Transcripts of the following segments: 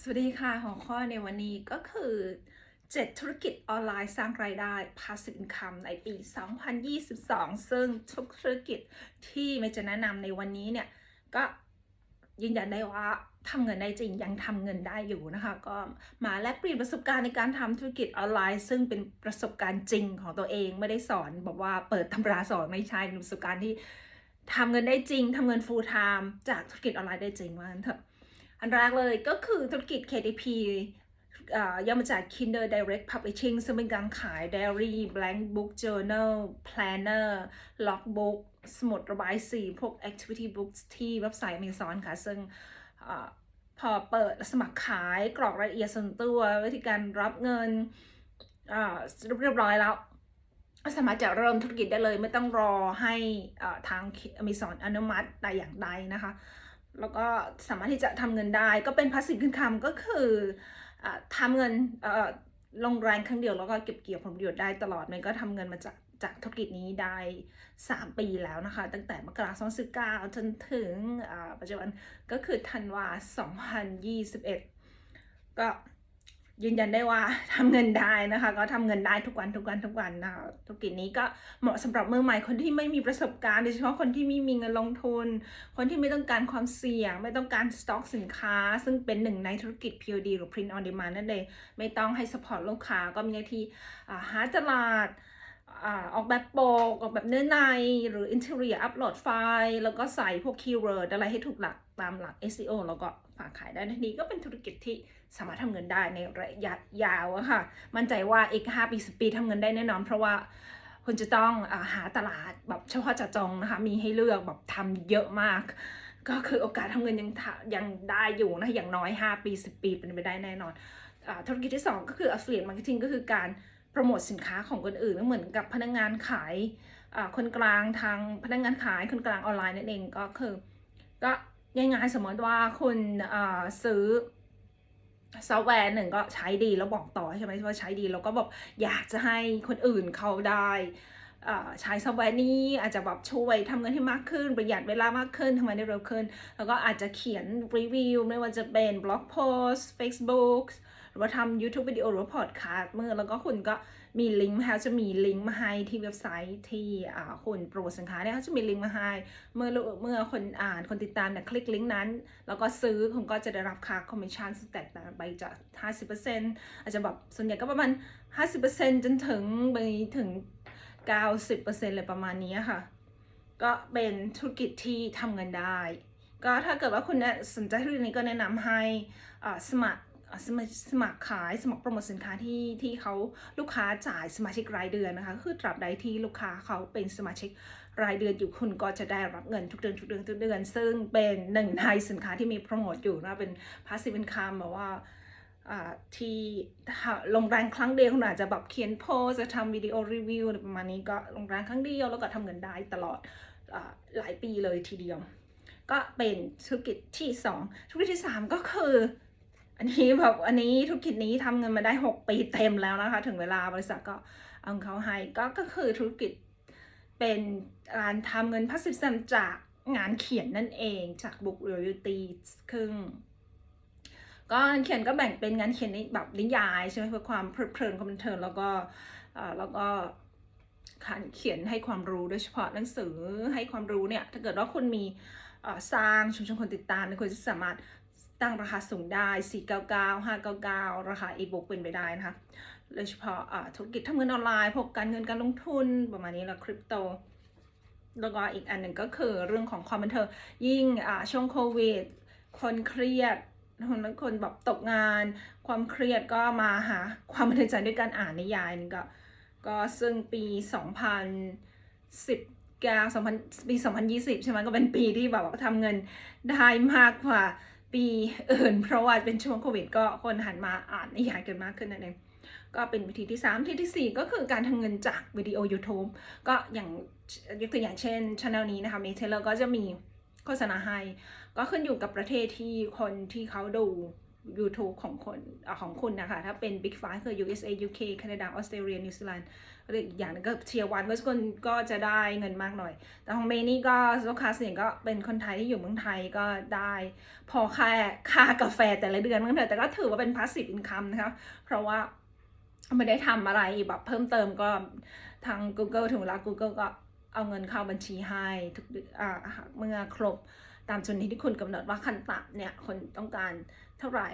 สวัสดีค่ะ หัวข้อในวันนี้ก็คือ 7 ธุรกิจออนไลน์สร้างรายได้ passive income ในปี 2022 ซึ่งทุกธุรกิจที่ไม่จะแนะนำในวันนี้เนี่ย ก็ยืนยันได้ว่าทำเงินได้จริงยังทำเงินได้อยู่นะคะ ก็มาแลกเปลี่ยนประสบการณ์ในการทำธุรกิจออนไลน์ ซึ่งเป็นประสบการณ์จริงของตัวเองไม่ได้สอนบอกว่าเปิดตำราสอนไม่ใช่เป็นประสบการณ์ที่ทำเงินได้จริงทำเงิน full time จากธุรกิจออนไลน์ได้จริงว่างั้นเถอะ อันแรกเลยก็คือธุรกิจ KDP ย่อมาจาก Kinder Direct Publishing ซึ่งเป็นการขาย Diary Blank Book Journal Planner Logbook สมุดระบายสี พวก Activity Books ที่เว็บไซต์ Amazon ค่ะ ซึ่งอพอเปิดสมัครขายกรอกรายละเอียดส่วนตัว วิธีการรับเงินเรียบร้อยแล้วสามารถจะเริ่มธุรกิจได้เลย ไม่ต้องรอให้ทาง Amazon อนุมัติแต่อย่างใดนะคะ แล้วก็สามารถที่จะทำเงินได้ ก็เป็นพาสซีฟอินคัมก็คืออทำเงินลงแรงครั้งเดียวแล้วก็เก็บเกี่ยวผลประโยชน์ได้ตลอด มันก็ทำเงินมาจากจากธุรกิจนี้ได้ 3 ปีแล้วนะคะ ตั้งแต่มกราคม2019จนถึงปัจจุบันก็คือธันวา2021 ก็ ยืนยันได้ว่าทำเงินได้นะคะ ก็ทำเงินได้ทุกวันทุกวันทุกวันนะคะธุรกิจนี้ก็เหมาะสำหรับมือใหม่คนที่ไม่มีประสบการณ์โดยเฉพาะคนที่ไม่มีเงินลงทุน คนที่ไม่ต้องการความเสี่ยง ไม่ต้องการสต็อกสินค้า ซึ่งเป็นหนึ่งในธุรกิจ POD หรือ Print on Demand นั่นเองไม่ต้องให้ support ลูกค้าก็มีหน้าที่หาตลาด ออกแบบโปกออกแบบเนื้อในหรือ interior อัปโหลดไฟล์แล้วก็ใส่พวก keyword อะไรให้ถูกหลักตามหลัก SEO แล้วก็ฝากขายได้ทันทีก็เป็นธุรกิจที่สามารถทำเงินได้ในระยะยาวอะค่ะ มั่นใจว่าอีก5ปี10ปีทำเงินได้แน่นอน เพราะว่าคุณจะต้องอาหาตลาดแบบเฉพาะเจาะจงนะคะ มีให้เลือกแบบทำเยอะมาก ก็คือโอกาสทำเงินยังยังได้อยู่นะ อย่างน้อย 5 ปี 10 ปีเป็นไปได้แน่นอนอธุรกิจที่ 2 ก็คือ affiliate marketing ก็คือการ โปรโมทสินค้าของคนอื่นเหมือนกับพนักงานขายคนกลางทางพนักงานขายคนกลางออนไลน์นั่นเองก็คือก็ง่ายๆสมมติว่าคุณซื้อซอฟต์แวร์หนึ่งก็ใช้ดีแล้วบอกต่อใช่ไหมว่าใช้ดีแล้วก็แบบอยากจะให้คนอื่นเขาได้ใช้ซอฟต์แวร์นี้อาจจะแบบช่วยทำเงินให้มากขึ้น ประหยัดเวลามากขึ้นทำงานได้เร็วขึ้น แล้วก็อาจจะเขียนรีวิวไม่ว่าจะเป็นบล็อกโพสต์ Facebook ว่าทำ YouTube วิดีโอหรือพอดคาสต์เมื่อแล้วก็คุณก็มีลิงก์เขาจะมีลิงก์มาให้ที่เว็บไซต์ที่อ่าคุณโปรโมทสินค้าเนี่ยเขาจะมีลิงก์มาให้เมื่อเมื่อคนอ่านคนติดตามเนี่ยคลิกลิงก์นั้น แล้วก็ซื้อคุณก็จะได้รับค่าคอมมิชชั่นสแตกต่างไปจาก 50%อาจจะแบบส่วนใหญ่ก็ประมาณ 50%จนถึงไปถึง 90%เลยประมาณนี้ค่ะ ก็เป็นธุรกิจที่ทำเงินได้ ก็ถ้าเกิดว่าคุณเนี่ยสนใจธุรกิจนี้ก็แนะนำให้สมัคร สมัครสมัครขายสมัครโปรโมทสินค้าที่ที่เขาลูกค้าจ่ายสมาชิกรายเดือนนะคะ คือตราบใดที่ลูกค้าเขาเป็นสมาชิกรายเดือนอยู่คุณก็จะได้รับเงินทุกเดือนทุกเดือนทุกเดือน ซึ่งเป็นหนึ่งในสินค้าที่มีโปรโมทอยู่นะเป็น passive income แบบว่าที่ลงแรงครั้งเดียวคุณอาจจะแบบเขียนโพสจะทำวิดีโอรีวิวอะไรประมาณนี้ก็ลงแรงครั้งเดียวแล้วก็ทำเงินได้ตลอดอหลายปีเลยทีเดียว ก็เป็นธุรกิจที่ 2 ธุรกิจที่ 3 ก็คือ อันนี้แบบอันนี้ธุรกิจนี้ทำเงินมาได้ 6 ปีเต็มแล้วนะคะ ถึงเวลาบริษัทก็เอาเขาให้ก็ก็คือธุรกิจเป็นการทำเงิน passive income จากงานเขียนนั่นเองจาก book royalty ครึ่งก็งานเขียนก็แบ่งเป็นงานเขียนในแบบนิยายใช่ไหมเพื่อความเพลิดเพลินความบันเทิงแล้วก็แล้วก็การเขียนให้ความรู้โดยเฉพาะหนังสือให้ความรู้เนี่ยถ้าเกิดว่าคุณมีสร้างชุมชนคนติดตามเนี่ยคุณจะสามารถ ตั้งราคาสูงได้ 499 599 ราคาอีบุ๊กเป็นไปได้นะคะโดยเฉพาะธุรกิจทำเงินออนไลน์พวกการเงินการลงทุนประมาณนี้แล้วคริปโตแล้วก็อีกอันหนึ่งก็คือเรื่องของความบันเทิงยิ่งช่วงโควิด คนเครียดคนคนแบบตกงาน ความเครียดก็มาหาความบันเทิงใจด้วยการอ่านนิยายนี่ก็ก็ซึ่งปี 2019 2000ปี 2020 ใช่ไหมก็เป็นปีที่แบบว่าทำเงินได้มากกว่า ปีอื่น เพราะว่าเป็นช่วงโควิด ก็คนหันมาอ่านนิยายกันมากขึ้นนั่นเองก็เป็นวิธีที่3วิธีทีสี่ 4 ก็คือการทำเงินจากวิดีโอ YouTube ก็อย่างยกตัวอย่างเช่นช anel นี้นะคะ m มเทเลอร์ก็จะมีโฆษณาให้ก็ขึ้นอยู่กับประเทศที่คนที่เขาดู YouTube ของคนอของคุณนะคะ ถ้าเป็น Big Five คือ USA UK Canada Australia New Zealand หรืออีก อย่างนึงก็เทียวันก็คนก็จะได้เงินมากหน่อย แต่ของเมย์นี่ก็ลูกค้าเสียงก็เป็นคนไทยที่อยู่เมืองไทยก็ได้ พอค่าค่ากาแฟแต่ละเดือนมั้งเถอะแต่ก็ถือว่าเป็น passive income นะคะ เพราะว่าไม่ได้ทำอะไรแบบเพิ่มเติมก็ทาง Google ถึงเวลา Google ก็เอาเงินเข้าบัญชีให้ทุกเดือนอ่าเมื่อครบตามจำนวนที่คุณกำหนดว่าขั้นต่ำเนี่ยคนต้องการเท่าไหร่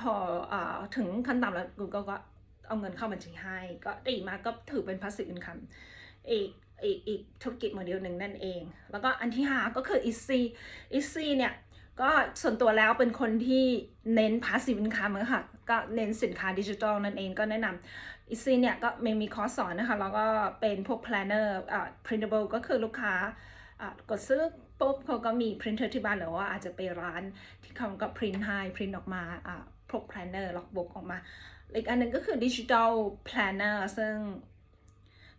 พออถึงขั้นต่ำแล้ว Google ก็ เอาเงินเข้าบัญชีให้ ก็ดีมาก็ถือเป็น passive income อีกอีกอีกธุรกิจโมเดลหนึ่งนั่นเอง แล้วก็อันที่หาก็คือ Easy Easy เนี่ย ก็ส่วนตัวแล้วเป็นคนที่เน้น passive income อะค่ะ ก็เน้นสินค้าดิจิทัลนั่นเองก็แนะนำ Easy เนี่ยก็ไม่มีคอร์สสอนนะคะ แล้วก็เป็นพวก planner อ่า printable ก็คือลูกค้าอะกดซื้อปุ๊บเขาก็มี printer ที่บ้านหรือว่าอาจจะไปร้านที่เขาก็ print ให้ print ออกมาอะพวก planner logbook ออกมา อีกอันหนึงก็คือ digital planner ซึ่ง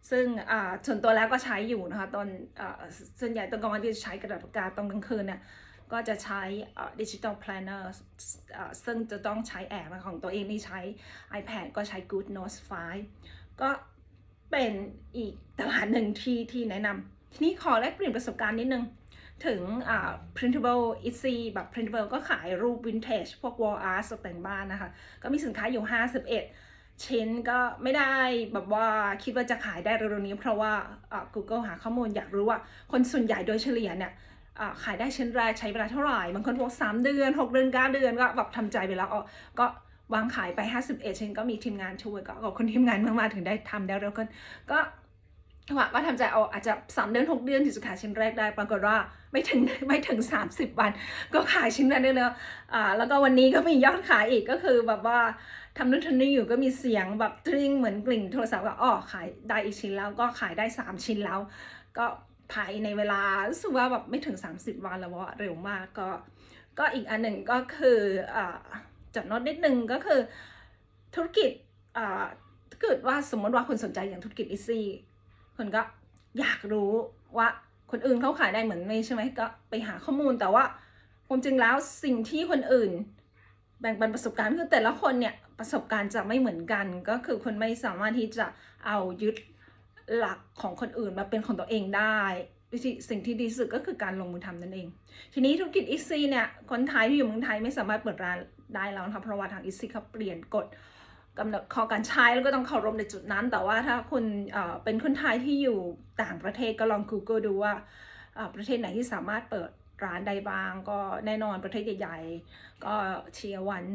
ซึ่งอ่าส่วนตัวแล้วก็ใช้อยู่นะคะตอนอ่าส่วนใหญ่ตอนกลางวันที่ใช้กระดาษปากกาตอนกลางคืนเนี่ยก็จะใช้อ่า digital planner อ่าซึ่งจะต้องใช้แอปของตัวเองนี่ใช้ iPad ก็ใช้ Good Notes 5 ก็เป็นอีกตลาดหนึ่งที่ที่แนะนำทีนี้ขอแลกเปลี่ยนประสบการณ์นิดนึง ถึงอ่า printable easy แบบ printable ก็ขายรูป vintage พวก wall art ตกแต่งบ้านนะคะ ก็มีสินค้าอยู่ 51 ชิ้นก็ไม่ได้แบบว่าคิดว่าจะขายได้เร็วๆนี้ เพราะว่า Google หาข้อมูลอยากรู้ว่า คนส่วนใหญ่โดยเฉลี่ยเนี่ยขายได้ชิ้นแรกใช้เวลาเท่าไหร่ บางคนบอก3เดือน 6 เดือน9เดือนก็แบบทำใจไปแล้วก็วางขายไป 51 ชิ้นก็มีทีมงานช่วยก็ขอบคุณทีมงานมากๆถึงได้ทำได้เร็วขึ้นก็ ว่าก็ทำใจเอาอาจจะสามเดือนหกเดือนถึงจะขายชิ้นแรกได้ ปรากฏว่าไม่ถึงไม่ถึง 30 วัน ก็ขายชิ้นแรกได้แล้วอ่าแล้วก็วันนี้ก็มียอดขายอีกก็คือแบบว่าทำนู่นทำนี่อยู่ก็มีเสียงแบบตริงเหมือนกลิ่งโทรศัพท์ก็อ๋อขายได้อีกชิ้นแล้วก็ขายได้ 3 ชิ้นแล้ว ก็ภายในเวลารู้สึกว่าแบบไม่ถึง 30 วันแล้วว่าเร็วมากก็ ก็อีกอันหนึ่งก็คืออ่าจับโน้ตนิดนึงก็คือธุรกิจอ่าถ้าเกิดว่าสมมติว่าคุณสนใจอย่างธุรกิจอีซี่ คนก็อยากรู้ว่าคนอื่นเขาขายได้เหมือนไม่ใช่ไหมก็ไปหาข้อมูลแต่ว่าความจริงแล้วสิ่งที่คนอื่น แบ่งปันประสบการณ์คือแต่ละคนเนี่ยประสบการณ์จะไม่เหมือนกัน ก็คือคนไม่สามารถที่จะเอายึดหลักของคนอื่นมาเป็นของตัวเองได้วิธีสิ่งที่ดีสุดก็คือการลงมือทำนั่นเอง ทีนี้ธุรกิจอีซี่เนี่ยคนไทยที่อยู่เมืองไทยไม่สามารถเปิดร้านได้แล้วนะคะเพราะว่าทางอีซี่เขาเปลี่ยนกฎ กำหนดขอการใช้แล้วก็ต้องเคารพในจุดนั้น แต่ว่าถ้าคุณเป็นคนไทยที่อยู่ต่างประเทศก็ลอง Google ดูว่าประเทศไหนที่สามารถเปิดร้านได้บ้าง ก็แน่นอนประเทศใหญ่ๆ ก็เทียวัน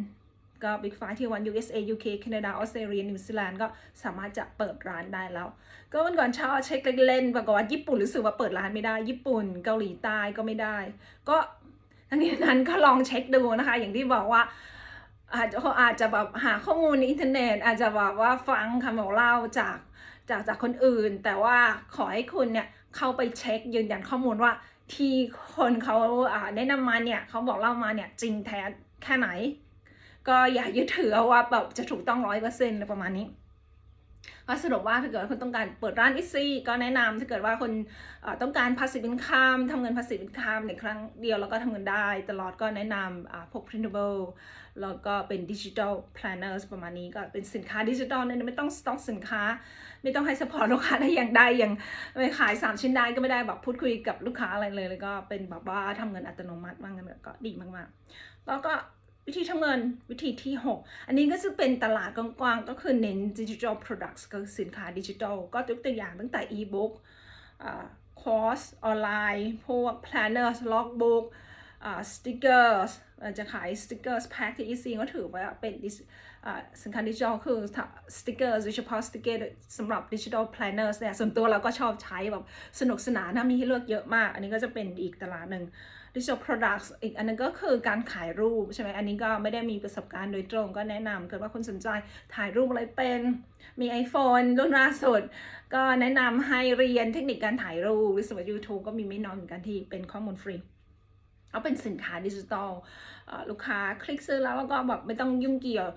ก็ Big Five ที่วัน USA UK Canada Australia New Zealand ก็สามารถจะเปิดร้านได้แล้ว ก็วันก่อนเช้าเช็คเล่นๆปรากฏว่าญี่ปุ่นรู้สึกว่าเปิดร้านไม่ได้ ญี่ปุ่นเกาหลีใต้ก็ไม่ได้ ก็ทั้งนี้นั้นก็ลองเช็คดูนะคะ อย่างที่บอกว่า อาจจะเขาอาจจะแบบหาข้อมูลในอินเทอร์เน็ต อาจจะแบบว่าฟังคำบอกเล่าจากจากจากคนอื่น แต่ว่าขอให้คุณเนี่ยเข้าไปเช็คยืนยันข้อมูลว่า ที่คนเขาอ่าแนะนำมาเนี่ยเขาบอกเล่ามาเนี่ยจริงแท้แค่ไหน ก็อย่ายึดถือเอาว่าแบบจะถูกต้องร้อยเปอร์เซ็นต์ประมาณนี้ ก็สรุปว่าถ้าเกิดคุณต้องการเปิดร้านอิซี่ก็แนะนำถ้าเกิดว่าคนต้องการ passive income ทำเงิน passive income ในครั้งเดียวแล้วก็ทำเงินได้ ตลอดก็แนะนำพวก printable แล้วก็เป็น digital planners ประมาณนี้ก็เป็นสินค้าดิจิทัลเนี่ยไม่ต้องสต็อกสินค้า ไม่ต้องให้ support ลูกค้าได้อย่างใดอย่างไม่ขาย 3 ชิ้นได้ก็ไม่ได้แบบพูดคุยกับลูกค้าอะไรเลย แล้วก็เป็นแบบว่าทำเงินอัตโนมัติมากเงินก็ดีมากๆ แล้วก็ วิธีทำเงินวิธีที่ 6 อันนี้ก็จะเป็นตลาดกว้างๆก็คือเน้น digital products ก็คือสินค้าดิจิทัล ก็ยกตัวอย่างตั้งแต่ e-book คอร์สออนไลน์ พวก planners logbook สติกเกอร์จะขายสติกเกอร์แพ็คที่ EC ก็ถือว่าเป็นสินค้าดิจิทัลคือสติกเกอร์โดยเฉพาะสติกเกอร์สำหรับดิจิทัลแพลนเนอร์เนี่ยส่วนตัวเราก็ชอบใช้แบบสนุกสนานนะมีให้เลือกเยอะมาก อันนี้ก็จะเป็นอีกตลาดหนึ่ง digital products อีกอันนึงก็คือการขายรูปใช่ไหมอันนี้ก็ไม่ได้มีประสบการณ์โดยตรงก็แนะนำเกิดว่าคุณสนใจถ่ายรูปอะไรเป็นมี iPhone รุ่นล่าสุด ก็แนะนำให้เรียนเทคนิคการถ่ายรูปหรือสมัย YouTube ก็มีไม่น้อยเหมือนกันที่เป็นข้อมูลฟรีเอาเป็นสินค้าดิจิทัลลูกค้าคลิกซื้อแล้วแล้วก็แบบไม่ต้องยุ่งเกี่ยว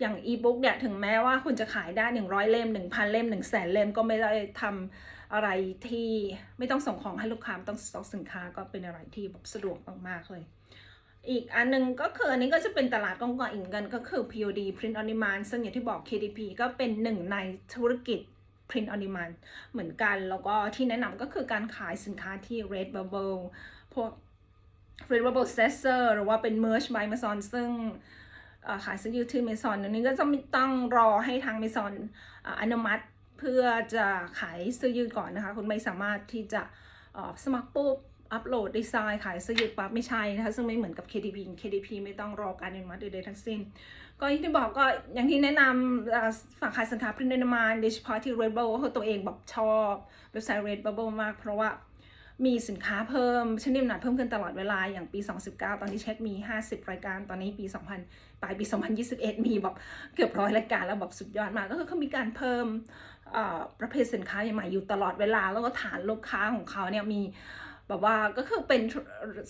อย่างอีบุ๊กเนี่ยถึงแม้ว่าคุณจะขายได้ 100 เล่ม 1,000 เล่ม 1 0 0 0 0แสนเล่มก็ไม่ได้ทำ อะไรที่ไม่ต้องส่งของให้ลูกค้าต้องสต็อกสินค้าก็เป็นอะไรที่แบบสะดวกมากๆเลย อีกอันหนึงก็คืออันนี้ก็จะเป็นตลาดกว้างอีกเหมือนกันก็คือ POD Print on Demand ซึ่งอย่างที่บอก KDP ก็เป็นหนึ่งในธุรกิจ Print on Demand เหมือนกัน แล้วก็ที่แนะนำก็คือการขายสินค้าที่ Redbubble พวก Redbubble s e s s o r หรือว่าเป็น Merch by Amazon ซึ่งขายซื้อยู่ที่ Amazon อันนี้ก็จะไม่ต้องรอให้ทาง Amazon อ่าอนุมัติ พื่อจะขายเสื้อยืดก่อนนะคะ คุณไม่สามารถที่จะสมัครปุ๊บอัปโหลดดีไซน์ขายเสื้อยืดปั๊บไม่ใช่นะคะ ซึ่งไม่เหมือนกับ KDP KDP ไม่ต้องรอการอนุมัติใดๆทั้งสิ้น ก็อย่างที่บอกก็อย่างที่แนะนำเอ่อฝากขายสินค้า print on demand โดยเฉพาะที่ Redbubble ก็คือตัวเองแบบชอบเว็บไซต์ Redbubble มาก เพราะว่ามีสินค้าเพิ่มชนิดหนาเพิ่มขึ้นตลอดเวลาอย่างปี 2019 ตอนที่เช็คมี 50 รายการ ตอนนี้ปี 2000 ปลายปี 2021 มีแบบเกือบร้อยรายการแล้วแบบสุดยอดมากก็คือเขามีการเพิ่ม ประเภทสินค้าใหม่ๆอยู่ตลอดเวลา แล้วก็ฐานลูกค้าของเขาเนี่ยมีแบบว่าก็คือเป็น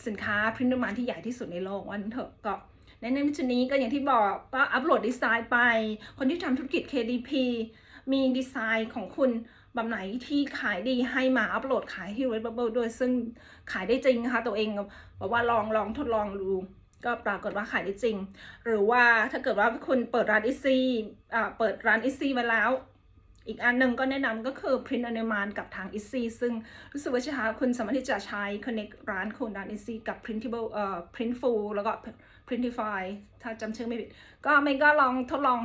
สินค้า print on demand ที่ใหญ่ที่สุดในโลกวันเถอะก็ในในชุดนี้ก็อย่างที่บอกก็อัปโหลดดีไซน์ไป คนที่ทำธุรกิจ KDP มีดีไซน์ของคุณแบบไหนที่ขายดีให้มาอัปโหลดขายที่ Redbubble ด้วย ซึ่งขายได้จริงนะคะตัวเองบอกว่าลองลองทดลองดู ก็ปรากฏว่าขายได้จริง หรือว่าถ้าเกิดว่าคุณเปิดร้านอีซี่อ่าเปิดร้านอีซี่มาแล้ว อีกอันหนึ่งก็แนะนำก็คือ Print on Demand กับทาง e ซี่ซึ่งรู้สึกว่าจะหาคุณสามารถที่จะใช้ connect ร้านคุณร้าน e ซี่กับ printable เอ่อ printful แล้วก็ printify ถ้าจำชื่อไม่ผิด ก็เมย์ก็ลองทดลอง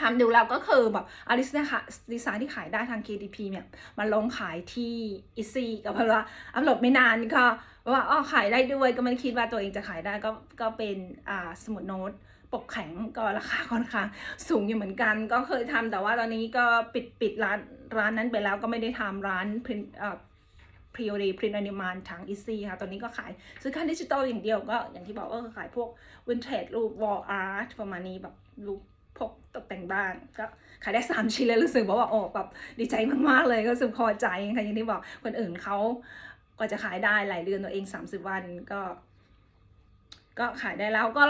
ทำดูแล้วก็คือแบบอาริสเนี่ยค่ะดีไซน์ที่ขายได้ทาง KDP เนี่ยมาลงขายที่ e ซี่ก็เพราะว่าอัปโหลดไม่นานก็ว่าอ๋อขายได้ด้วยก็ไม่ได้คิดว่าตัวเองจะขายได้ก็ก็เป็นอ่าสมุดโน้ต ปกแข็งก็ราคาค่อนข้างสูงอยู่เหมือนกัน ก็เคยทำแต่ว่าตอนนี้ก็ปิดปิดร้านร้านนั้นไปแล้วก็ไม่ได้ทำร้าน print เอ่อ POD print on demand ทาง Easy ค่ะ ตอนนี้ก็ขายซื้อค่าดิจิตอลอย่างเดียวก็อย่างที่บอกก็ขายพวก vintage รูป wall art ประมาณนี้แบบรูปพกตกแต่งบ้านก็ขายได้ 3 ชิ้นเลยรู้สึกว่าว่าโอ้แบบดีใจมากๆเลยก็รู้สึกพอใจค่ะอย่างที่บอกคนอื่นเขาก็จะขายได้หลายเดือนตัวเอง 30 วันก็ ก็ขายได้แล้วก็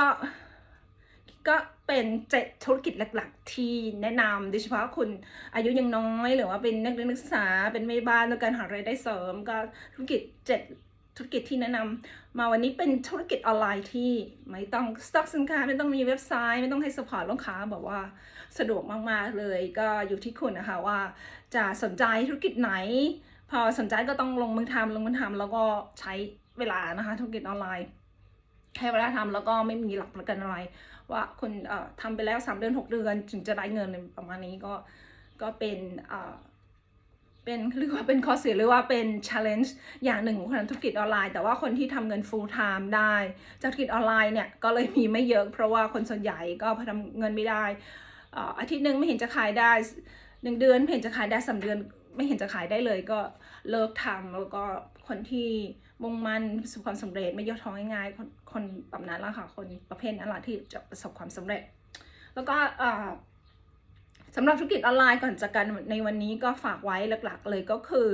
ก็เป็นเจ็ดธุรกิจหลักๆ ที่แนะนำโดยเฉพาะคุณอายุยังน้อย หรือว่าเป็นนักเรียนนักศึกษาเป็นแม่บ้านต้องการหารายได้เสริม ก็ธุรกิจเจ็ดธุรกิจที่แนะนำมาวันนี้เป็นธุรกิจออนไลน์ที่ไม่ต้องสต็อกสินค้าไม่ต้องมีเว็บไซต์ ไม่ต้องให้สปอร์ตลูกค้าบอกว่าสะดวกมากๆเลย ก็อยู่ที่คุณนะคะว่าจะสนใจธุรกิจไหน พอสนใจก็ต้องลงมือทำลงมือทำแล้วก็ใช้เวลานะคะธุรกิจออนไลน์ให้เวลาทำแล้วก็ไม่มีหลักประกันอะไร ว่าคุณทำไปแล้ว 3 เดือน 6 เดือน ถึงจะได้เงินประมาณนี้ก็ก็เป็นเป็นเรียกว่าเป็นข้อเสียหรือว่าเป็น challenge อย่างหนึ่งของคนธุรกิจออนไลน์ แต่ว่าคนที่ทำเงิน full time ได้จากธุรกิจออนไลน์เนี่ยก็เลยมีไม่เยอะ เพราะว่าคนส่วนใหญ่ก็พอทำเงินไม่ได้อาทิตย์หนึ่งไม่เห็นจะขายได้หนึ่งเดือนไม่เห็นจะขายได้สามเดือน ไม่เห็นจะขายได้เลยก็เลิกทำแล้วก็คนที่มุ่งมั่นประสบความสำเร็จไม่ย่อท้อง่ายๆคนคนแบบนั้นละค่ะคนประเภทนั้นละที่จะประสบความสำเร็จ แล้วก็สำหรับธุรกิจออนไลน์ก่อนจากกันในวันนี้ก็ฝากไว้หลักๆ เลยก็คือ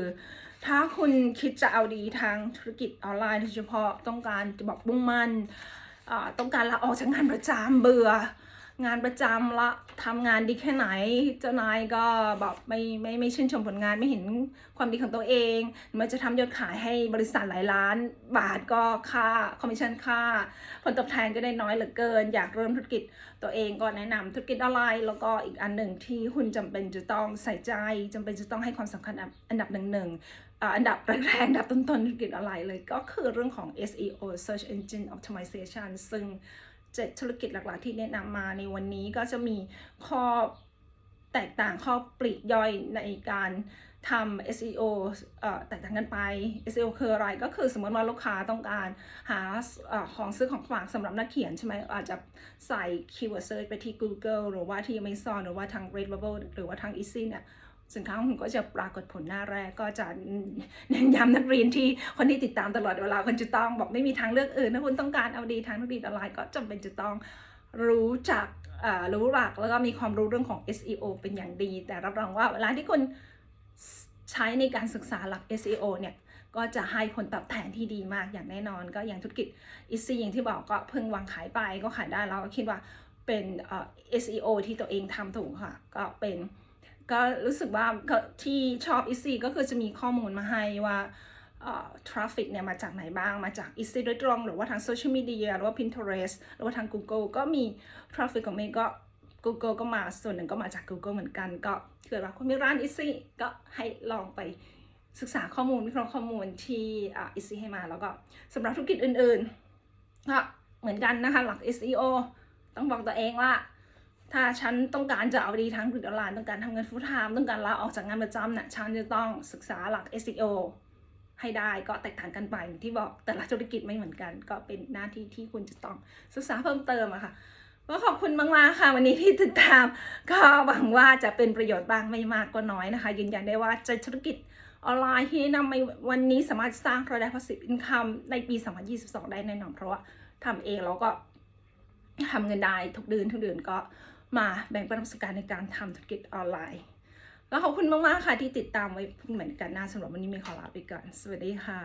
ถ้าคุณคิดจะเอาดีทางธุรกิจออนไลน์โดยเฉพาะต้องการจะบอกมุ่งมั่นต้องการลาออกจากงานประจำเบื่อ งานประจำละทำงานดีแค่ไหน เจ้านายก็แบบไม่ไม่ไม่ชื่นชมผลงานไม่เห็นความดีของตัวเองมันจะทำยอดขายให้บริษัทหลายล้าน บาทก็ค่าคอมมิชชั่นค่า ผลตอบแทนก็ได้น้อยเหลือเกิน อยากเริ่มธุรกิจตัวเองก็แนะนำธุรกิจออนไลน์แล้วก็อีกอันหนึ่งที่คุณจำเป็นจะต้องใส่ใจจำเป็นจะต้องให้ความสำคัญอันดับหนึ่งหนึ่งอันดับแรกๆอันดับต้นๆธุรกิจออนไลน์เลยก็คือเรื่องของ SEO Search Engine Optimization ซึ่ง เจ็ดธุรกิจหลักๆ ที่แนะนำมาในวันนี้ก็จะมีข้อแตกต่างข้อปลีกย่อยในการทำ SEO เอ่อแตกต่างกันไป SEO คืออะไรก็คือสมมติว่าลูกค้าต้องการหาเออของซื้อของฝากสำหรับนักเขียนใช่ไหมอาจจะใส่ keyword search ไปที่ Google หรือว่าที่ Amazon หรือว่าทาง Redbubble หรือว่าทาง Easy เนี่ย สินค้าของคุณก็จะปรากฏผลหน้าแรกก็จะเน้นย้ำนักเรียนที่คนที่ติดตามตลอดเวลาคนจะต้องบอกไม่มีทางเลือกอื่นถ้าคุณต้องการเอาดีทางธุรกิจออนไลน์ก็จำเป็นจะต้องรู้จักอ่ารู้หลักแล้วก็มีความรู้เรื่องของ SEO เป็นอย่างดี แต่รับรองว่าเวลาที่คุณใช้ในการศึกษาหลัก SEO เนี่ยก็จะให้ผลตอบแทนที่ดีมากอย่างแน่นอน ก็อย่างธุรกิจ e ซีอย่างที่บอกก็เพิ่งวางขายไปก็ขายได้แล้วก็คิดว่าเป็นเอ่อ SEO ที่ตัวเองทำถูกค่ะ ก็เป็น ก็รู้สึกว่าที่ชอบอีซีก็คือจะมีข้อมูลมาให้ว่าทราฟิกเนี่ยมาจากไหนบ้าง มาจาก e c โดยตรงหรือว่าทางโซเชียลมีเดียหรือว่า Pinterest หรือว่าทาง Google ก็มีทราฟิกของเมย์ก็ Google ก็มาส่วนหนึ่งก็มาจาก Google เหมือนกัน ก็เกิดว่าคุณมีร้าน e c ก็ให้ลองไปศึกษาข้อมูลวิเคราะห์ข้อมูลที่อ่า e c ให้มาแล้วก็สำหรับธุรกิจอื่นๆก็เหมือนกันนะคะหลัก SEO ต้องบอกตัวเองว่า ถ้าฉันต้องการจะเอาดีทางธุรกิจออนไลน์ต้องการทำเงินฟูลไทม์ต้องการลาออกจากงานประจำเนี่ยฉันจะต้องศึกษาหลัก SEO ให้ได้ก็แตกต่างกันไปอย่างที่บอกแต่ละธุรกิจไม่เหมือนกัน ก็เป็นหน้าที่ที่คุณจะต้องศึกษาเพิ่มเติมอะค่ะก็ขอบคุณมากๆค่ะ วันนี้ที่ติดตาม ก็หวังว่าจะเป็นประโยชน์บ้างไม่มากก็น้อยนะคะ ยืนยันได้ว่าจะธุรกิจออนไลน์ที่นำในวันนี้สามารถสร้างรายได้ passive income ในปี 2022 ได้แน่นอนเพราะว่าทำเองแล้วก็ทำเงินได้ทุกเดือนทุกเดือนก็ มาแบ่งปันประสบการณ์ในการทำธุรกิจออนไลน์ แล้วขอบคุณมาก ๆ ค่ะที่ติดตามไว้เหมือนกันหน้าสำหรับวันนี้มีขอลาไปก่อน สวัสดีค่ะ